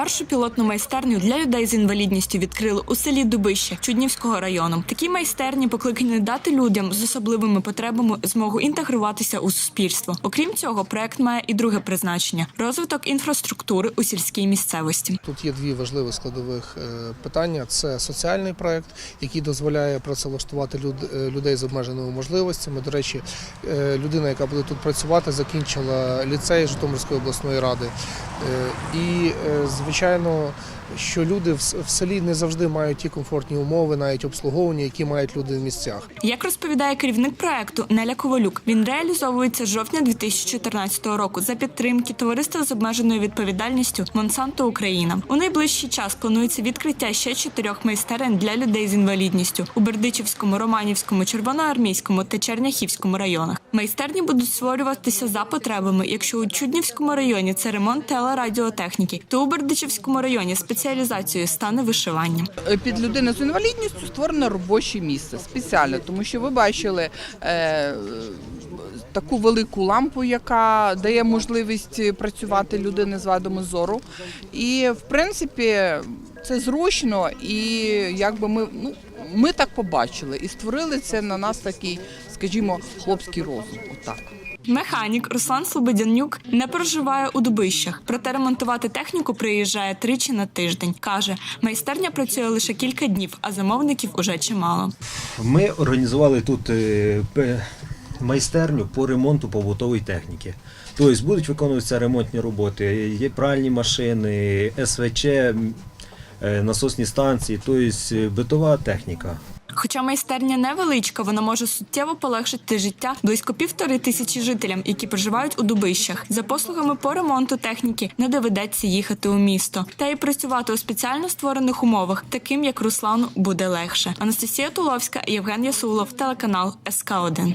Першу пілотну майстерню для людей з інвалідністю відкрили у селі Дубище Чуднівського району. Такі майстерні покликані дати людям з особливими потребами змогу інтегруватися у суспільство. Окрім цього, проект має і друге призначення розвиток інфраструктури у сільській місцевості. Тут є дві важливі складових е, питання: це соціальний проект, який дозволяє працевлаштувати е, людей з обмеженими можливостями. До речі, е, людина, яка буде тут працювати, закінчила ліцей Житомирської обласної ради. І, е, звичайно, що люди в селі не завжди мають ті комфортні умови, навіть обслуговування, які мають люди в місцях. Як розповідає керівник проекту Неля Ковалюк, він реалізовується з жовтня 2014 року за підтримки товариства з обмеженою відповідальністю Монсанто Україна. У найближчий час планується відкриття ще чотирьох майстерень для людей з інвалідністю у Бердичівському, Романівському, Червоноармійському та Черняхівському районах. Майстерні будуть створюватися за потребами. Якщо у Чуднівському районі це ремонт телерадіотехніки, то у Бердичівському районі спеціалізацією стане вишивання. Е, під людину з інвалідністю створено робоче місце спеціально, тому що ви бачили е, таку велику лампу, яка дає можливість працювати людини з вадами зору. І в принципі це зручно, і якби ми, ну, ми так побачили і створили це на нас такий, скажімо, хлопський розум. Отак. Механік Руслан Слободянюк не проживає у Дубищах, проте ремонтувати техніку приїжджає тричі на тиждень. каже, майстерня працює лише кілька днів, а замовників уже чимало. Ми організували тут е, майстерню по ремонту побутової техніки. Тобто будуть виконуватися ремонтні роботи, є пральні машини, СВЧ, насосні станції, тобто битова техніка. Хоча майстерня невеличка, вона може суттєво полегшити життя близько півтори тисячі жителям, які проживають у Дубищах. За послугами по ремонту техніки не доведеться їхати у місто. Та й працювати у спеціально створених умовах, таким як Руслану, буде легше. Анастасія Туловська, Євген Ясулов, телеканал СК 1